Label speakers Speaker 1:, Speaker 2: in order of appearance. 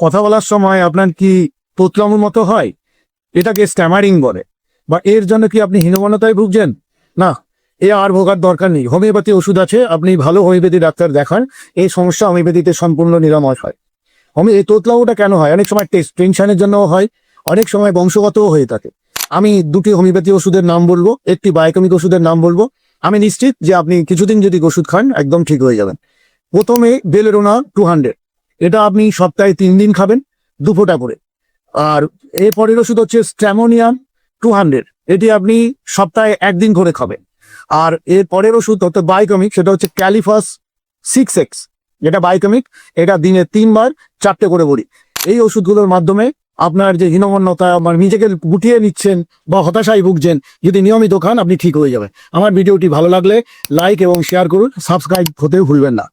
Speaker 1: কথা বলার সময় আপনার কি তোতলামুর মতো হয়? এটাকে স্ট্যামারিং বলে। বা এর জন্য কি আপনি হীনমনতায় ভুগছেন? না, এ আর ভোগার দরকার নেই। হোমিওপ্যাথি ওষুধ আছে, আপনি ভালো হোমিওপ্যাথি ডাক্তার দেখান, এই সমস্যা হোমিওপ্যাথিতে সম্পূর্ণ নিরাময় হয়। হোমি এই তোতলামুটা কেন হয়? অনেক সময় টেস্ট টেনশনের জন্য হয়, অনেক সময় বংশগতও হয়ে থাকে। আমি দুটি হোমিওপ্যাথি ওষুধের নাম বলব, একটি বায়োকেমিক ওষুধের নাম বলব। আমি নিশ্চিত যে আপনি কিছুদিন যদি ওষুধ খান, একদম ঠিক হয়ে যাবেন। প্রথমে বেলেরোনা টু হান্ড্রেড এটা আপনি সপ্তাহে তিন দিন খাবেন দু ফোঁটা করে। আর এর পরের ওষুধ হচ্ছে স্ট্যামোনিয়াম টু হান্ড্রেড। এটি আপনি সপ্তাহে একদিন করে খাবেন। আর এর পরের ওষুধ হচ্ছে বায়োকেমিক, সেটা হচ্ছে ক্যালিফাস সিক্স এক্স। যেটা বায়োকেমিক, এটা দিনে তিনবার চারটে করে বড়ি। এই ওষুধগুলোর মাধ্যমে আপনার যে হীনমন্যতা আমার নিজেকে গুটিয়ে নিচ্ছেন বা হতাশায় ভুগছেন, যদি নিয়মিত খান, আপনি ঠিক হয়ে যাবে আমার ভিডিওটি ভালো লাগলে লাইক এবং শেয়ার করুন। সাবস্ক্রাইব হতেও ভুলবেন না।